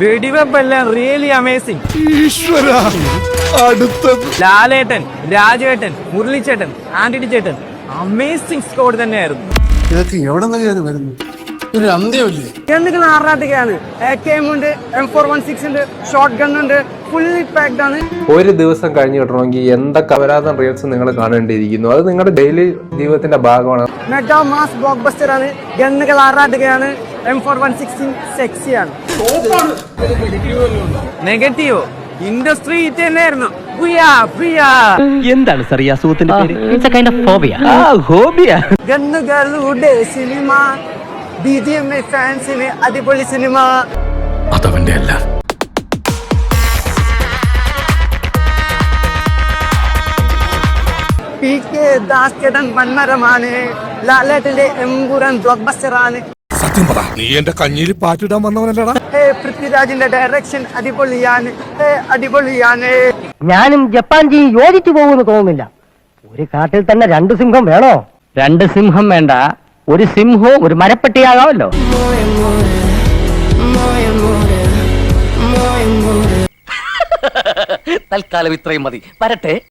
വെടിവെപ്പെല്ലാം really amazing ഈശ്വര അടുത്തത്. ലാലേട്ടൻ രാജേട്ടൻ മുരളിച്ചേട്ടൻ ആന്റണി ചേട്ടൻ അമേസിംഗ് സ്കോഡ് തന്നെയായിരുന്നു. ഇതൊക്കെ എവിടെ നിന്നൊക്കെയാണ് വരുന്നത് ഒരു അന്ത്യമില്ലേ എന്തൊക്കെ ആറാട്ടൊക്കെയാണ് എ കെ എം ഉണ്ട് എം ഫോർ വൺ സിക്സ് ഉണ്ട് ഷോർട്ട് ഗൺ ഉണ്ട് ഫുള്ളി പാക്ഡ് ആണ്. ഒരു ദിവസം കഴിഞ്ഞ് കിട്ടണമെങ്കിൽ എന്തൊക്കെ അപരാധം റീൽസ് നിങ്ങൾ കാണേണ്ടിയിരിക്കുന്നു? അത് നിങ്ങളുടെ ഡെയിലി ജീവിതത്തിന്റെ ഭാഗമാണ്. മെഗാ മാസ് ബ്ലോക്ക് ബസ്റ്റർ ആണ് ഗണ്ണുകൾ ആറാട്ടുകയാണ് എം ഫോർ വൺ സിക്സ്റ്റീൻ സെക്സിയാണ് നെഗറ്റീവോ ഇൻഡസ്ട്രി ഹിറ്റ് തന്നെയായിരുന്നു. എന്താണ് സാർ ഈ അസുഖത്തിന്റെ പേര്? It's a kind of phobia ആ ഹോബിയ ഗണ്ണുകളുടെ cinema B G M A ഫാൻസിന് അടിപൊളി സിനിമ അതവന്റെ അല്ല. പി കെ ദാസ് ചേട്ടൻ വൻമരമാണ്. ലാലേട്ടന്റെ എമ്പുരാൻ ബ്ലോക്ക് ബസ്റ്റർ സത്യം പറ നീ എന്റെ കഞ്ഞിയിൽ പാറ്റിടാൻ വന്നവനല്ലടാ? പൃഥ്വിരാജിന്റെ ഡയറക്ഷൻ അടിപൊളിയാണ്. അടിപൊളിയാണ്. ഞാനും ജപ്പാൻ ജീ യോജിച്ചു പോകുമെന്ന് തോന്നുന്നില്ല. ഒരു കാട്ടിൽ തന്നെ രണ്ട് സിംഹം വേണോ? രണ്ട് സിംഹം വേണ്ട. ഒരു സിംഹവും ഒരു മരപ്പെട്ടിയാകാമല്ലോ. തൽക്കാലം ഇത്രയും മതി. വരട്ടെ.